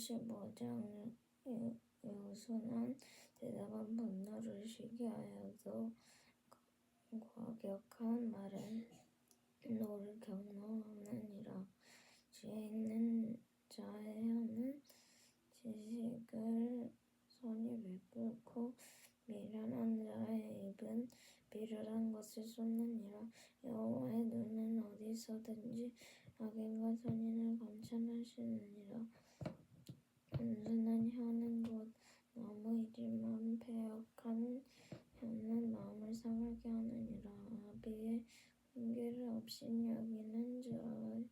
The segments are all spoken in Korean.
15장 여순한 대답은 분노를 쉬게 하여도 과격한 말은 노를 경노하느니라. 지혜 있는 자의 혀는 지식을 선히 베풀고 미련한 자의 입은 비련한 것을 쏟느니라. 여호와의 눈은 어디서든지 악인과 선인을 감찰하시느니라 온순한 혀는 곧 나무이지만 패역한 혀는 마음을 상하게 하느니라. 아비의 훈계를 업신여기는 자의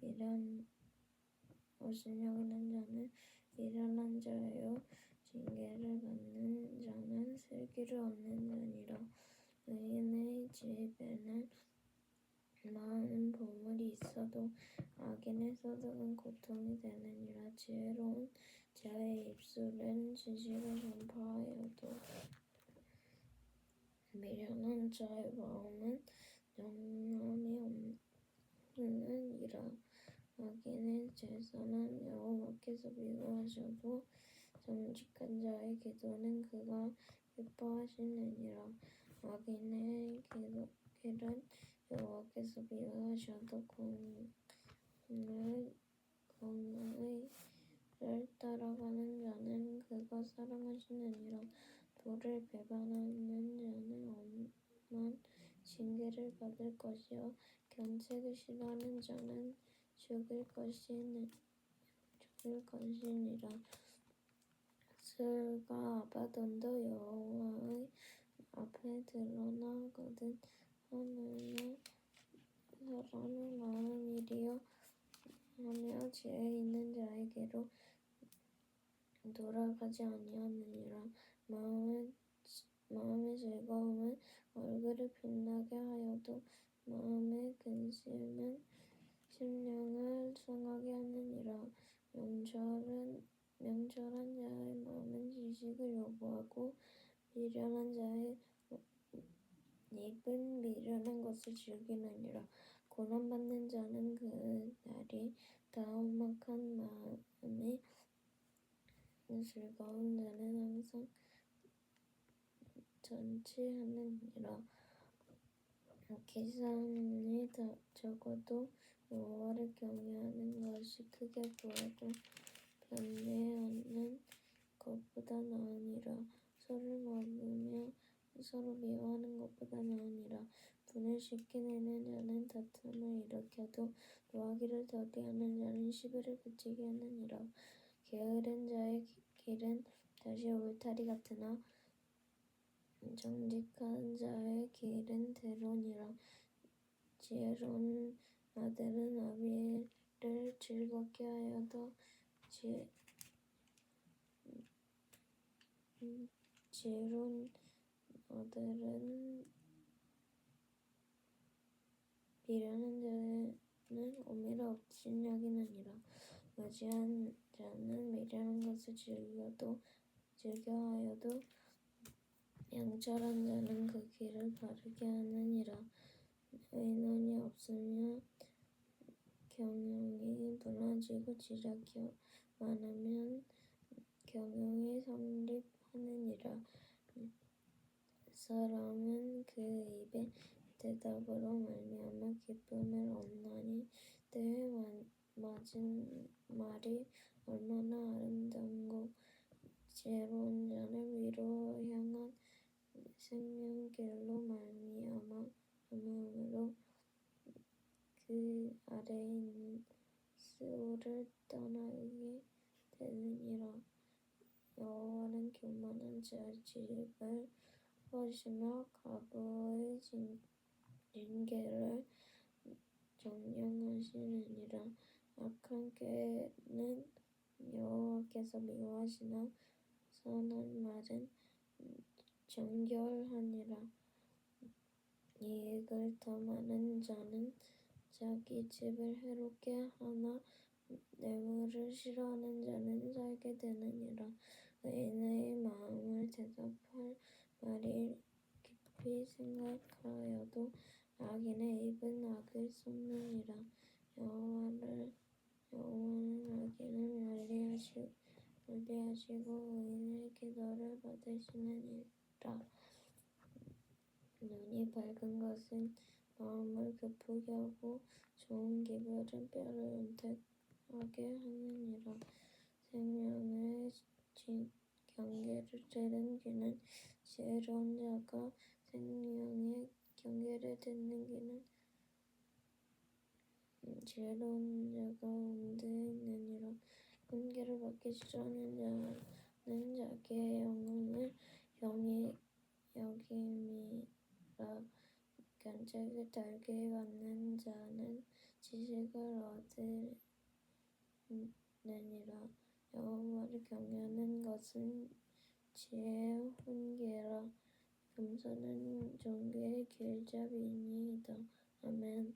미련 업신여기는 자는 미련한 자요. 징계를 받는 자는 슬기를 얻는 자니라. 의인의 집에는 많은 보물이 있어도 악인의 소득은 고통이 되느니라. 지혜로운 자의 입술은 지식을 전파하여도 미련한 자의 마음은 영감이 없느니라. 악인의 제사는 여호와께서 미워하셔도 정직한 자의 기도는 그가 기뻐하시느니라. 악인의 길은 여호와께서 미워하셔도 공의 공의를 따라가는 자는 그가 사랑하시느니라 도를 배반하는 자는 엄한 징계를 받을 것이요. 견책을 싫어하는 자는 죽을 것이니 죽을 것이니라. 술과 아바돈도 여호와의 앞에 드러나거든 하늘로 사람의 마음이리요. 하며 지혜 있는 자에게로 돌아가지 아니하느니라. 마음의 마음의 즐거움은 얼굴을 빛나게 하여도 마음의 근심은 심령을 상하게 하느니라. 명철은 명철한 자의 마음은 지식을 요구하고 미련한 자의 입은 미련한 것을 즐기느니라 고난받는 자는 그 날이 다 험악한 마음이 즐거운 자는 항상 잔치하느니라. 기상이 적어도 여호와를 경외하는 것이 크게 보여도 변뇌하는 것보다 나으니라 술을 먹으며 서로 것보다 나으니라. 분을 쉽게 내는 자는 다툼을 일으켜도 노하기를 더디하는 자는 시비를 그치게 하느니라. 게으른 자의 길은 다시 울타리 같으나 정직한 자의 길은 대로니라. 지혜로운 아들은 아비를 즐겁게 하여도 지, 지혜로운 아들은 미련한 자는 오미를 업신여기느니라 무지한 자는 미련한 것을 즐겨도 즐겨하여도 명철한 자는 그 길을 바르게 하느니라. 의논이 없으며 경영이 무너지고 지략이 많으면 경영이 성립하느니라 사람은 그 입의 대답으로 말미암아 기쁨을 얻나니 때에 맞은 말이 얼마나 아름다운고 지혜로운 자는 위로 향한 생명길로 말미암으로 그 아래에 있는 스올을 떠나게 되느니라. 여호와는 교만한 자의 집을 허시며 과부의 징계를 정령하시느니라. 악한 꾀는 여호와께서 미워하시나? 선한 말은 정결하니라. 이익을 탐하는 자는 자기 집을 해롭게 하나? 뇌물을 싫어하는 자는 살게 되느니라. 의인의 마음을 대답할 말이 생각하여도 악인의 입은 악을 쏟느니라 여호와를 여호와는 악인을 멸리하시나니 멀리하시, 멀리하시고 의인의 기도를 받으시느니라. 눈이 밝은 것은 마음을 기쁘게 하고 좋은 기별은 뼈를 은택하게 하느니라. 생명의 진- 경계를 들은 귀는 지혜로운 자가 생명의 경계를 듣는 귀는 음, 지혜로운 자가 온드에 있느니라. 훈계를 받기 싫어하는 자는 자기의 영혼을 영이 여김이라 견책을 달게 받는 자는 지식을 얻으느니라. 여호와를 경외하는 것은 지혜의 훈계라. 금손은 존귀의 길잡이니이다. 아멘.